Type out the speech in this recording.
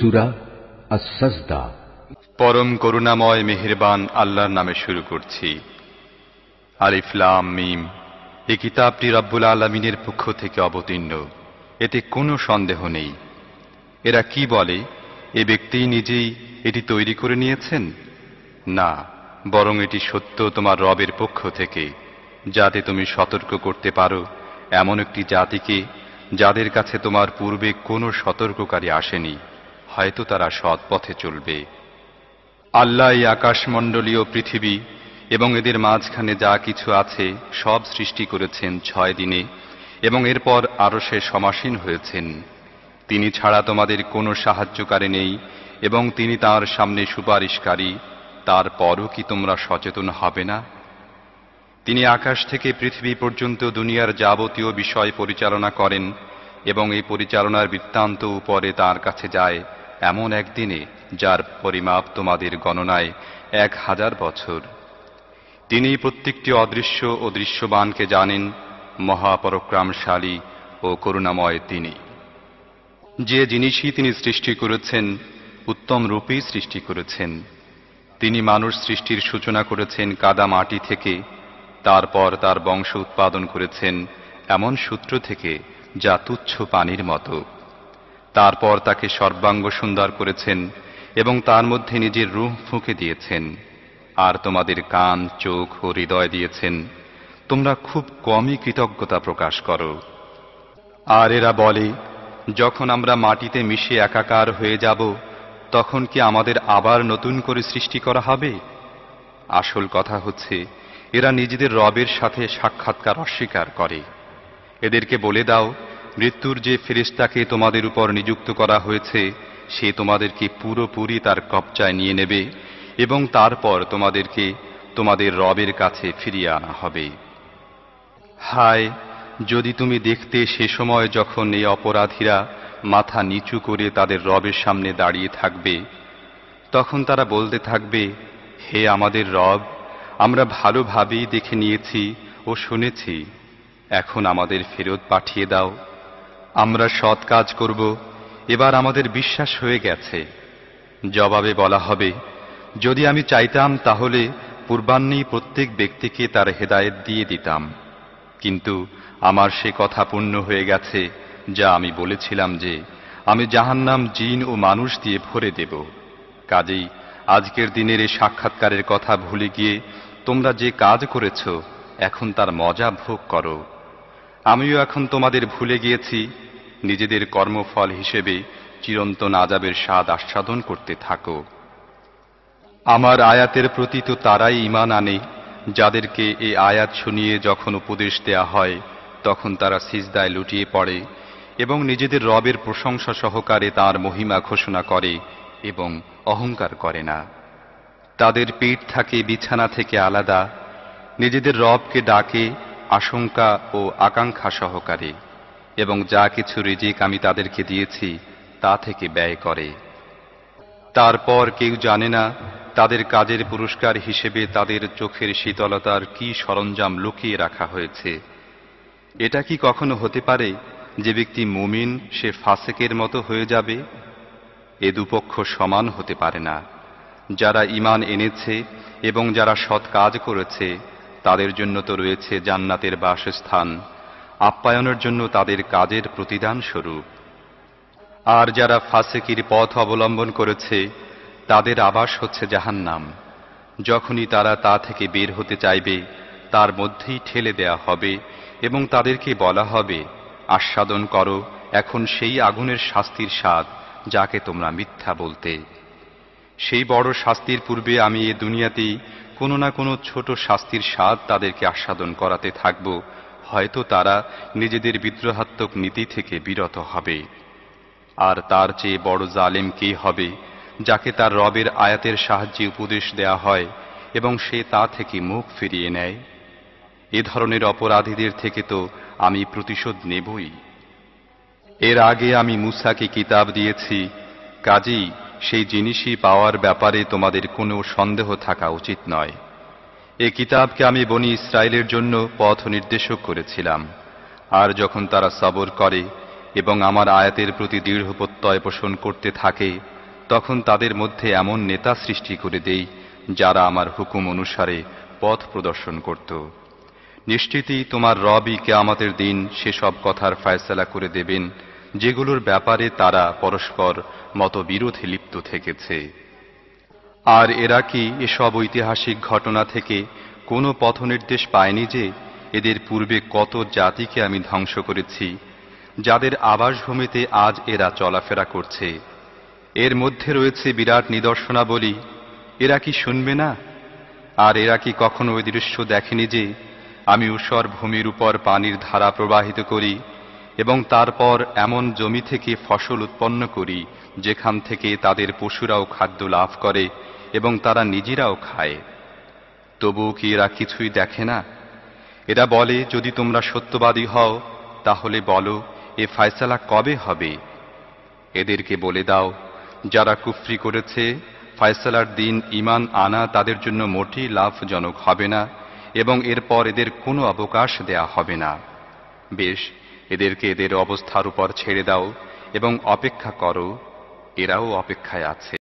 সুরা পরম করুণাময় মেহেরবান আল্লাহর নামে শুরু করছি। আলিফলাম মিম, এই কিতাবটি রব্বুল আলমিনের পক্ষ থেকে অবতীর্ণ। এতে কোনো সন্দেহ নেই। এরা কি বলে? এ ব্যক্তি নিজেই এটি তৈরি করে নিয়েছেন? না, বরং এটি সত্য তোমার রবের পক্ষ থেকে, যাতে তুমি সতর্ক করতে পারো এমন একটি জাতিকে, যাদের কাছে তোমার পূর্বে কোনো সতর্ককারী আসেনি। হয়তো তারা সৎ পথে চলবে। আল্লাহ এই আকাশমণ্ডলীয় পৃথিবী এবং এদের মাঝখানে যা কিছু আছে সব সৃষ্টি করেছেন ছয় দিনে এবং এরপর আরও সে সমাসীন হয়েছেন। তিনি ছাড়া তোমাদের কোনো সাহায্যকারী নেই এবং তিনি তার সামনে সুপারিশকারী তারপরও কি তোমরা সচেতন হবে না? তিনি আকাশ থেকে পৃথিবী পর্যন্ত দুনিয়ার যাবতীয় বিষয় পরিচালনা করেন এবং এই পরিচালনার বৃত্তান্ত উপরে তার কাছে যায় এমন একদিনে যার পরিমাপ তোমাদের গণনায় এক হাজার বছর। তিনি প্রত্যেকটি অদৃশ্য ও দৃশ্যবানকে জানেন, মহাপরক্রমশালী ও করুণাময় তিনি। যে জিনিসই তিনি সৃষ্টি করেছেন, উত্তম রূপেই সৃষ্টি করেছেন। তিনি মানুষ সৃষ্টির সূচনা করেছেন কাদা মাটি থেকে, তারপর তার বংশ উৎপাদন করেছেন এমন সূত্র থেকে যা তুচ্ছ পানির মতো। তারপর তাকে সর্বাঙ্গ সুন্দর করেছেন এবং তার মধ্যে নিজের রুহ ফুঁকে দিয়েছেন। আর তোমাদের কান, চোখ ও হৃদয় দিয়েছেন। তোমরা খুব কমই কৃতজ্ঞতা প্রকাশ করো। আর এরা বলে, যখন আমরা মাটিতে মিশে একাকার হয়ে যাব, তখন কি আমাদের আবার নতুন করে সৃষ্টি করা হবে? আসল কথা হচ্ছে, এরা নিজেদের রবের সাথে সাক্ষাৎকার অস্বীকার করে। এদেরকে বলে দাও মৃত্যুর যে ফেরিস্তাকে তোমাদের উপর নিযুক্ত করা হয়েছে, সে তোমাদেরকে পুরোপুরি তার কবচায় নিয়ে নেবে এবং তারপর তোমাদেরকে তোমাদের রবের কাছে ফিরিয়ে আনা হবে। হায়, যদি তুমি দেখতে সে সময় যখন এই অপরাধীরা মাথা নিচু করে তাদের রবের সামনে দাঁড়িয়ে থাকবে, তখন তারা বলতে থাকবে, হে আমাদের রব, আমরা ভালোভাবেই দেখে নিয়েছি ও শুনেছি। এখন আমাদের ফেরত পাঠিয়ে দাও। আমরা সৎ কাজ করব, এবার আমাদের বিশ্বাস হয়ে গেছে। জবাবে বলা হবে, যদি আমি চাইতাম তাহলে পূর্বাহ্নেই প্রত্যেক ব্যক্তিকে তার হেদায়েত দিয়ে দিতাম। কিন্তু আমার সে কথা পূর্ণ হয়ে গেছে, যা আমি বলেছিলাম যে আমি জাহান্নাম জিন ও মানুষ দিয়ে ভরে দেব। কাজেই আজকের দিনের এই সাক্ষাৎকারের কথা ভুলে গিয়ে তোমরা যে কাজ করেছ, এখন তার মজা ভোগ করো। আমিও এখন তোমাদের ভুলে গিয়েছি, নিজেদের কর্মফল হিসেবে চিরন্তন আজাবের স্বাদ আস্বাদন করতে থাকো। আমার আয়াতের প্রতি তো তারাই ইমান আনে, যাদেরকে এই আয়াত শুনিয়ে যখন উপদেশ দেয়া হয়, তখন তারা সিজদায় লুটিয়ে পড়ে এবং নিজেদের রবের প্রশংসা সহকারে তার মহিমা ঘোষণা করে এবং অহংকার করে না। তাদের পিঠ থাকে বিছানা থেকে আলাদা, নিজেদের রবকে ডাকে আশঙ্কা ও আকাঙ্ক্ষা সহকারে এবং যা কিছু রিজিক আমি তাদেরকে দিয়েছি, তা থেকে ব্যয় করে। তারপর কেউ জানে না তাদের কাজের পুরস্কার হিসেবে তাদের চোখের শীতলতার কি সরঞ্জাম লুকিয়ে রাখা হয়েছে। এটা কি কখনো হতে পারে যে ব্যক্তি মুমিন, সে ফাসেকের মতো হয়ে যাবে? এ দুপক্ষ সমান হতে পারে না। যারা ইমান এনেছে এবং যারা সৎ কাজ করেছে তাদের জন্য তো রয়েছে জান্নাতের বাসস্থান। আপ্যায়নের জন্য তাদের কাজের প্রতিদান স্বরূপ। আর যারা ফাসেকির পথ অবলম্বন করেছে, তাদের আবাস হচ্ছে জাহান্নাম। যখনই তারা তা থেকে বের হতে চাইবে, তার মধ্যেই ঠেলে দেয়া হবে এবং তাদেরকে বলা হবে, আস্বাদন করো, এখন সেই আগুনের শাস্তির স্বাদ, যাকে তোমরা মিথ্যা বলতে। সেই বড় শাস্তির পূর্বে আমি এ দুনিয়াতেই কোনো না কোনো ছোট শাস্তির স্বাদ তাদেরকে আস্বাদন করাতে থাকব, হয়তো তারা নিজেদের বিদ্রোহাত্মক নীতি থেকে বিরত হবে। আর তার চেয়ে বড় জালেম কে হবে, যাকে তার রবের আয়াতের সাহায্যে উপদেশ দেয়া হয় এবং সে তা থেকে মুখ ফিরিয়ে নেয়? এ ধরনের অপরাধীদের থেকে তো আমি প্রতিশোধ নেবই। এর আগে আমি মুসাকে কিতাব দিয়েছি, কাজেই সেই জিনিসই পাওয়ার ব্যাপারে তোমাদের কোনো সন্দেহ থাকা উচিত নয়। এ কিতাবকে আমি বনি ইসরায়েলের জন্য পথ নির্দেশক করেছিলাম। আর যখন তারা সবর করে এবং আমার আয়াতের প্রতি দৃঢ় প্রত্যয় পোষণ করতে থাকে, তখন তাদের মধ্যে এমন নেতা সৃষ্টি করে দেই, যারা আমার হুকুম অনুসারে পথ প্রদর্শন করত। নিশ্চিতই তোমার রবই কেয়ামতের দিন সেসব কথার ফয়সালা করে দেবেন যেগুলোর ব্যাপারে তারা পরস্পর মতবিরোধে লিপ্ত থেকেছে। আর এরা কি এসব ঐতিহাসিক ঘটনা থেকে কোনো পথনির্দেশ পায়নি যে এদের পূর্বে কত জাতিকে আমি ধ্বংস করেছি, যাদের আবাসভূমিতে আজ এরা চলাফেরা করছে? এর মধ্যে রয়েছে বিরাট নিদর্শনাবলী। এরা কি শুনবে না? আর এরা কি কখনো ওই দৃশ্য দেখেনি যে আমি ঊষর ভূমির উপর পানির ধারা প্রবাহিত করি এবং তারপর এমন জমি থেকে ফসল উৎপন্ন করি, যেখান থেকে তাদের পশুরাও খাদ্য লাভ করে এবং তারা নিজেরাও খায়। তবুও কি এরা কিছুই দেখে না? এরা বলে, যদি তোমরা সত্যবাদী হও, তাহলে বলো, এ ফায়সালা কবে হবে? এদেরকে বলে দাও, যারা কুফরি করেছে, ফায়সালার দিন ইমান আনা তাদের জন্য মোটেই লাভজনক হবে না এবং এরপর এদের কোনো অবকাশ দেয়া হবে না। বেশ এদেরকে এদের অবস্থার উপর ছেড়ে দাও এবং অপেক্ষা করো এরাও অপেক্ষায় আছে।